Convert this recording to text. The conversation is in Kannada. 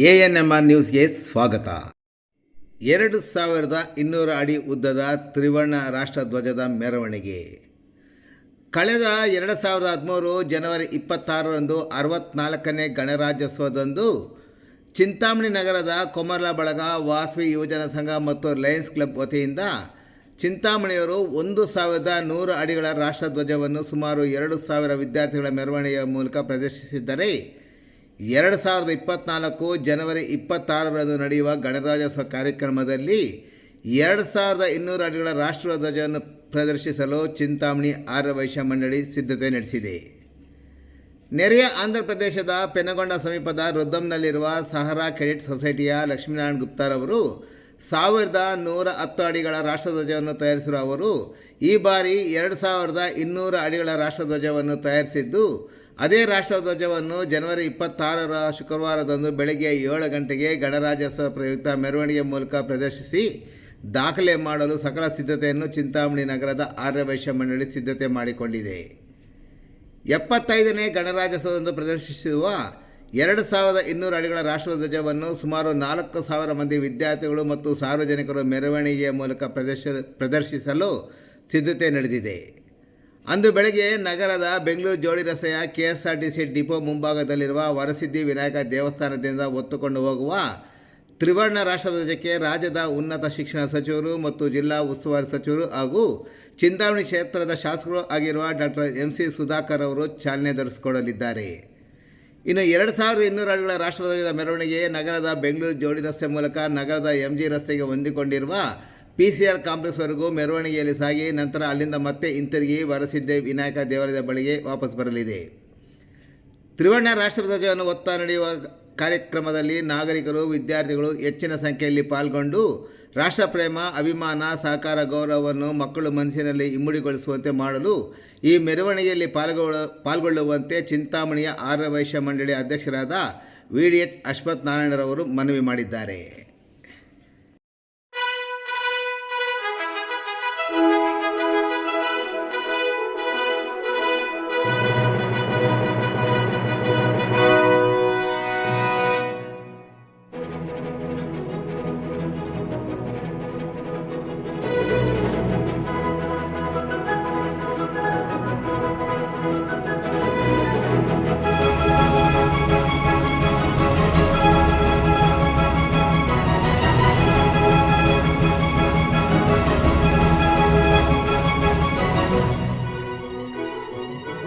ಎ ಎನ್ ಎಂ ಆರ್ ನ್ಯೂಸ್ಗೆ ಸ್ವಾಗತ. ಎರಡು ಸಾವಿರದ ಇನ್ನೂರು ಅಡಿ ಉದ್ದದ ತ್ರಿವರ್ಣ ರಾಷ್ಟ್ರಧ್ವಜದ ಮೆರವಣಿಗೆ. ಕಳೆದ ಎರಡು ಸಾವಿರದ ಹದಿಮೂರು ಜನವರಿ ಇಪ್ಪತ್ತಾರರಂದು ಅರವತ್ನಾಲ್ಕನೇ ಗಣರಾಜ್ಯೋತ್ಸವದಂದು ಚಿಂತಾಮಣಿ ನಗರದ ಕೊಮರ್ಲ ಬಳಗ ವಾಸವಿ ಯುವಜನ ಸಂಘ ಮತ್ತು ಲಯನ್ಸ್ ಕ್ಲಬ್ ವತಿಯಿಂದ ಚಿಂತಾಮಣಿಯವರು ಒಂದು ಸಾವಿರದ ನೂರು ಅಡಿಗಳ ರಾಷ್ಟ್ರಧ್ವಜವನ್ನು ಸುಮಾರು ಎರಡು ಸಾವಿರ ವಿದ್ಯಾರ್ಥಿಗಳ ಮೆರವಣಿಗೆಯ ಮೂಲಕ ಪ್ರದರ್ಶಿಸಿದ್ದರೆ ಎರಡು ಸಾವಿರದ ಇಪ್ಪತ್ತ್ನಾಲ್ಕು ಜನವರಿ ಇಪ್ಪತ್ತಾರರಂದು ನಡೆಯುವ ಗಣರಾಜ್ಯೋತ್ಸವ ಕಾರ್ಯಕ್ರಮದಲ್ಲಿ ಎರಡು ಸಾವಿರದ ಇನ್ನೂರು ಅಡಿಗಳ ರಾಷ್ಟ್ರಧ್ವಜವನ್ನು ಪ್ರದರ್ಶಿಸಲು ಚಿಂತಾಮಣಿ ಆರ್ಯವೈಶ್ಯ ಮಂಡಳಿ ಸಿದ್ಧತೆ ನಡೆಸಿದೆ. ನೆರೆಯ ಆಂಧ್ರ ಪ್ರದೇಶದ ಪೆನಗೊಂಡ ಸಮೀಪದ ರುದ್ದಮ್ನಲ್ಲಿರುವ ಸಹರಾ ಕ್ರೆಡಿಟ್ ಸೊಸೈಟಿಯ ಲಕ್ಷ್ಮೀನಾರಾಯಣ ಗುಪ್ತಾರವರು ಸಾವಿರದ ನೂರ ಹತ್ತು ಅಡಿಗಳ ರಾಷ್ಟ್ರಧ್ವಜವನ್ನು ತಯಾರಿಸಿರುವ ಅವರು, ಈ ಬಾರಿ ಎರಡು ಸಾವಿರದ ಇನ್ನೂರು ಅಡಿಗಳ ರಾಷ್ಟ್ರಧ್ವಜವನ್ನು ತಯಾರಿಸಿದ್ದು ಅದೇ ರಾಷ್ಟ್ರಧ್ವಜವನ್ನು ಜನವರಿ ಇಪ್ಪತ್ತಾರರ ಶುಕ್ರವಾರದಂದು ಬೆಳಗ್ಗೆ ಏಳು ಗಂಟೆಗೆ ಗಣರಾಜ್ಯೋತ್ಸವ ಪ್ರಯುಕ್ತ ಮೆರವಣಿಗೆ ಮೂಲಕ ಪ್ರದರ್ಶಿಸಿ ದಾಖಲೆ ಮಾಡಲು ಸಕಲ ಸಿದ್ಧತೆಯನ್ನು ಚಿಂತಾಮಣಿ ನಗರದ ಆರ್ಯವೈಶ್ಯ ಮಂಡಳಿ ಸಿದ್ಧತೆ ಮಾಡಿಕೊಂಡಿದೆ. ಎಪ್ಪತ್ತೈದನೇ ಗಣರಾಜ್ಯೋತ್ಸವದಂದು ಪ್ರದರ್ಶಿಸುವ ಎರಡು ಸಾವಿರದ ಇನ್ನೂರು ಅಡಿಗಳ ರಾಷ್ಟ್ರಧ್ವಜವನ್ನು ಸುಮಾರು ನಾಲ್ಕು ಸಾವಿರ ಮಂದಿ ವಿದ್ಯಾರ್ಥಿಗಳು ಮತ್ತು ಸಾರ್ವಜನಿಕರು ಮೆರವಣಿಗೆಯ ಮೂಲಕ ಪ್ರದರ್ಶ, ಪ್ರದರ್ಶಿಸಲು ಸಿದ್ಧತೆ ನಡೆದಿದೆ. ಅಂದು ಬೆಳಗ್ಗೆ ನಗರದ ಬೆಂಗಳೂರು ಜೋಡಿ ರಸ್ತೆಯ ಕೆಎಸ್ಆರ್ಟಿಸಿ ಡಿಪೋ ಮುಂಭಾಗದಲ್ಲಿರುವ ವರಸಿದ್ಧಿ ವಿನಾಯಕ ದೇವಸ್ಥಾನದಿಂದ ಒತ್ತುಕೊಂಡು ಹೋಗುವ ತ್ರಿವರ್ಣ ರಾಷ್ಟ್ರಧ್ವಜಕ್ಕೆ ರಾಜ್ಯದ ಉನ್ನತ ಶಿಕ್ಷಣ ಸಚಿವರು ಮತ್ತು ಜಿಲ್ಲಾ ಉಸ್ತುವಾರಿ ಸಚಿವರು ಹಾಗೂ ಚಿಂತಾಮಣಿ ಕ್ಷೇತ್ರದ ಶಾಸಕರು ಆಗಿರುವ ಡಾಕ್ಟರ್ ಎಂ ಸಿ ಸುಧಾಕರ್ ಅವರು ಚಾಲನೆ ಧರಿಸಿಕೊಡಲಿದ್ದಾರೆ ಇನ್ನು ಎರಡು ಸಾವಿರದ ಇನ್ನೂರು ಅಡಿಗಳ ರಾಷ್ಟ್ರಧ್ವಜದ ಮೆರವಣಿಗೆ ನಗರದ ಬೆಂಗಳೂರು ಜೋಡಿ ರಸ್ತೆ ಮೂಲಕ ನಗರದ ಎಂ ಜಿ ರಸ್ತೆಗೆ ಹೊಂದಿಕೊಂಡಿರುವ ಪಿ ಸಿ ಆರ್ ಕಾಂಪ್ಲೆಕ್ಸ್ವರೆಗೂ ಮೆರವಣಿಗೆಯಲ್ಲಿ ಸಾಗಿ ನಂತರ ಅಲ್ಲಿಂದ ಮತ್ತೆ ಹಿಂತಿರುಗಿ ವರಸಿದ್ದೆ ವಿನಾಯಕ ದೇವಾಲಯದ ಬಳಿಗೆ ವಾಪಸ್ ಬರಲಿದೆ. ತ್ರಿವರ್ಣ ರಾಷ್ಟ್ರಧ್ವಜವನ್ನು ಒತ್ತ ನಡೆಯುವ ಕಾರ್ಯಕ್ರಮದಲ್ಲಿ ನಾಗರಿಕರು, ವಿದ್ಯಾರ್ಥಿಗಳು ಹೆಚ್ಚಿನ ಸಂಖ್ಯೆಯಲ್ಲಿ ಪಾಲ್ಗೊಂಡು ರಾಷ್ಟ್ರಪ್ರೇಮ, ಅಭಿಮಾನ, ಸಹಕಾರ, ಗೌರವವನ್ನು ಮಕ್ಕಳು ಮನಸ್ಸಿನಲ್ಲಿ ಇಮ್ಮಡಿಗೊಳಿಸುವಂತೆ ಮಾಡಲು ಈ ಮೆರವಣಿಗೆಯಲ್ಲಿ ಪಾಲ್ಗೊಳ್ಳ ಪಾಲ್ಗೊಳ್ಳುವಂತೆ ಚಿಂತಾಮಣಿಯ ಆರ್ಯ ವೈಶ್ಯ ಮಂಡಳಿ ಅಧ್ಯಕ್ಷರಾದ ವಿ ಡಿ ಎಚ್ ಅಶ್ವಥ್ ನಾರಾಯಣರವರು ಮನವಿ ಮಾಡಿದ್ದಾರೆ.